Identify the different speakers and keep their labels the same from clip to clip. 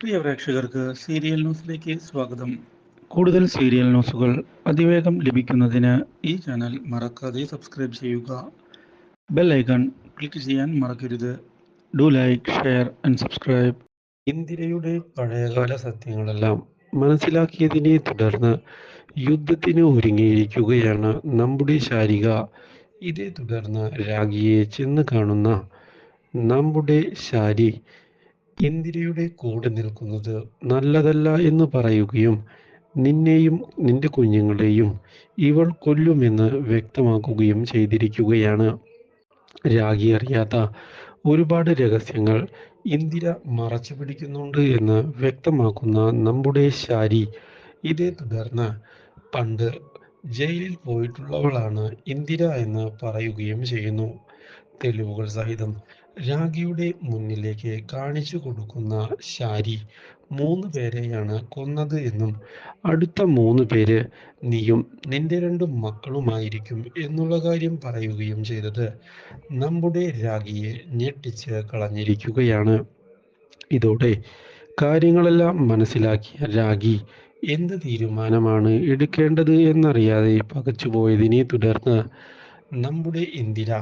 Speaker 1: പ്രിയ പ്രേക്ഷകർക്ക് സീരിയൽ ന്യൂസിലേക്ക് സ്വാഗതം. കൂടുതൽ സീരിയൽ ന്യൂസുകൾ അതിവേഗം ലഭിക്കുന്നതിന് ഈ ചാനൽ മറക്കാതെ സബ്സ്ക്രൈബ് ചെയ്യുക. ബെൽ ഐക്കൺ ക്ലിക്ക് ചെയ്യാൻ മറക്കരുത്. Do like share and subscribe.
Speaker 2: ഇന്ദിരയുടെ പഴയകാല സത്യങ്ങളെല്ലാം മനസ്സിലാക്കിയതിനെ തുടർന്ന് യുദ്ധത്തിന് ഒരുങ്ങിയിരിക്കുകയാണ് നമ്മുടെ ശാരിക. ഇതേ തുടർന്ന് രാഗിയെ ചെന്ന് കാണുന്ന നമ്മുടെ ശാരി ഇന്ദിരയുടെ കൂടെ നിൽക്കുന്നത് നല്ലതല്ല എന്ന് പറയുകയും നിന്നെയും നിന്റെ കുഞ്ഞുങ്ങളെയും ഇവൾ കൊല്ലുമെന്ന് വ്യക്തമാക്കുകയും ചെയ്തിരിക്കുകയാണ്. രാഗി അറിയാത്ത ഒരുപാട് രഹസ്യങ്ങൾ ഇന്ദിര മറച്ചു പിടിക്കുന്നുണ്ട് എന്ന് വ്യക്തമാക്കുന്ന നമ്മുടെ ശാരി ഇതേ തുടർന്ന് പണ്ട് ജയിലിൽ പോയിട്ടുള്ളവളാണ് ഇന്ദിര എന്ന് പറയുകയും ചെയ്യുന്നു. തെളിവുകൾ സഹിതം രാഗിയുടെ മുന്നിലേക്ക് കാണിച്ചു കൊടുക്കുന്ന ശാരി മൂന്ന് പേരെയാണ് കൊന്നത് എന്നും അടുത്ത മൂന്ന് പേര് നീയും നിന്റെ രണ്ട് മക്കളുമായിരിക്കും എന്നുള്ള കാര്യം പറയുകയും ചെയ്തത്. നമ്മുടെ രാഗിയെ ഞെട്ടിച്ച് കളഞ്ഞിരിക്കുകയാണ്. ഇതോടെ കാര്യങ്ങളെല്ലാം മനസ്സിലാക്കിയ രാഗി എന്ത് തീരുമാനമാണ് എടുക്കേണ്ടത് എന്നറിയാതെ പകച്ചുപോയതിനെ തുടർന്ന് നമ്മുടെ ഇന്ദിര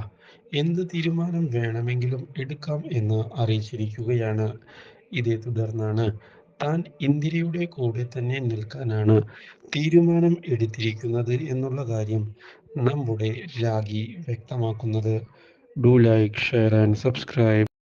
Speaker 2: എന്ത് തീരുമാനം വേണമെങ്കിലും എടുക്കാം എന്ന് അറിയിച്ചിരിക്കുകയാണ്. ഇതേ തുടർന്നാണ് താൻ ഇന്ദിരയുടെ കൂടെ തന്നെ നിൽക്കാനാണ് തീരുമാനം എടുത്തിരിക്കുന്നത് എന്നുള്ള കാര്യം നമ്മുടെ രാഗി വ്യക്തമാക്കുന്നത്. Do like share and subscribe